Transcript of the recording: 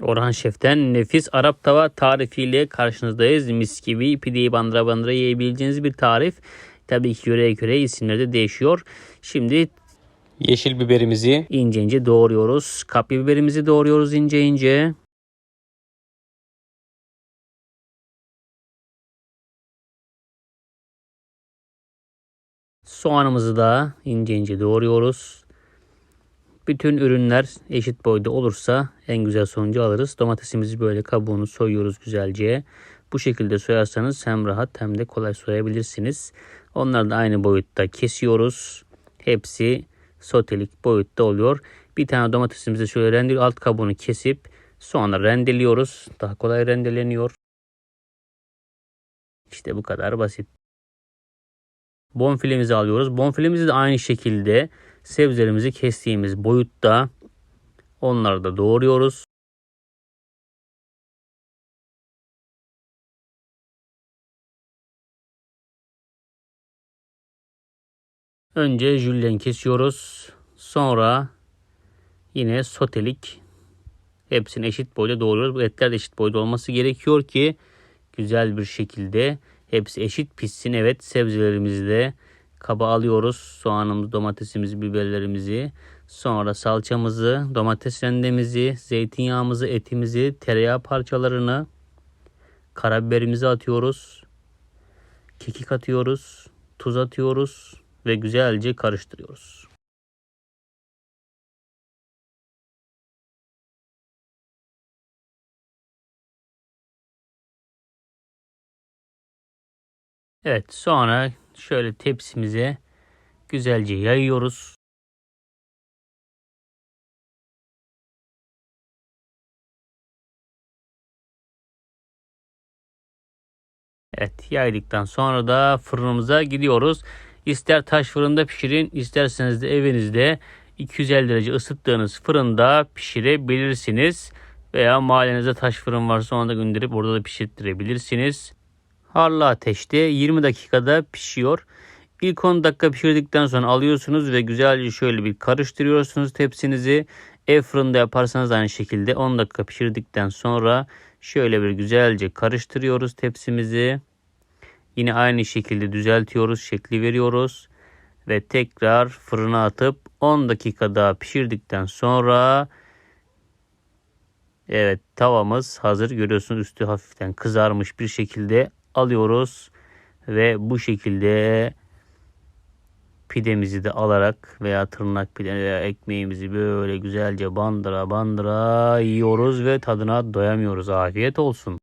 Orhan Şef'ten nefis Arap tava tarifiyle karşınızdayız. Mis gibi pideyi bandıra bandıra yiyebileceğiniz bir tarif. Tabii ki yöreye göre isimleri de değişiyor. Şimdi yeşil biberimizi ince ince doğruyoruz. Kapya biberimizi doğruyoruz ince ince. Soğanımızı da ince ince doğruyoruz. Bütün ürünler eşit boyda olursa en güzel sonucu alırız. Domatesimizi böyle kabuğunu soyuyoruz güzelce. Bu şekilde soyarsanız hem rahat hem de kolay soyabilirsiniz. Onları da aynı boyutta kesiyoruz. Hepsi sotelik boyutta oluyor. Bir tane domatesimizi şöyle rendeli alt kabuğunu kesip sonra rendeliyoruz. Daha kolay rendeleniyor. İşte bu kadar basit. Bonfilemizi alıyoruz. Bonfilemizi de aynı şekilde sebzelerimizi kestiğimiz boyutta onları da doğruyoruz. Önce jülyen kesiyoruz. Sonra yine sotelik hepsini eşit boyda doğruyoruz. Bu etler de eşit boyda olması gerekiyor ki güzel bir şekilde hepsi eşit pişsin. Evet sebzelerimizi de kaba alıyoruz. Soğanımızı, domatesimizi, biberlerimizi. Sonra salçamızı, domates rendemizi, zeytinyağımızı, etimizi, tereyağı parçalarını, karabiberimizi atıyoruz. Kekik atıyoruz. Tuz atıyoruz ve güzelce karıştırıyoruz. Evet sonra şöyle tepsimize güzelce yayıyoruz. Evet yaydıktan sonra da fırınımıza gidiyoruz. İster taş fırında pişirin isterseniz de evinizde 250 derece ısıttığınız fırında pişirebilirsiniz. Veya mahallenizde taş fırın varsa onu da gönderip orada da pişirttirebilirsiniz. Harlı ateşte 20 dakikada pişiyor. İlk 10 dakika pişirdikten sonra alıyorsunuz ve güzelce şöyle bir karıştırıyorsunuz tepsinizi. Ev fırında yaparsanız aynı şekilde 10 dakika pişirdikten sonra şöyle bir güzelce karıştırıyoruz tepsimizi. Yine aynı şekilde düzeltiyoruz, şekli veriyoruz ve tekrar fırına atıp 10 dakika daha pişirdikten sonra evet tavamız hazır. Görüyorsunuz üstü hafiften kızarmış bir şekilde alıyoruz ve bu şekilde pidemizi de alarak veya tırnak pide veya ekmeğimizi böyle güzelce bandıra bandıra yiyoruz ve tadına doyamıyoruz. Afiyet olsun.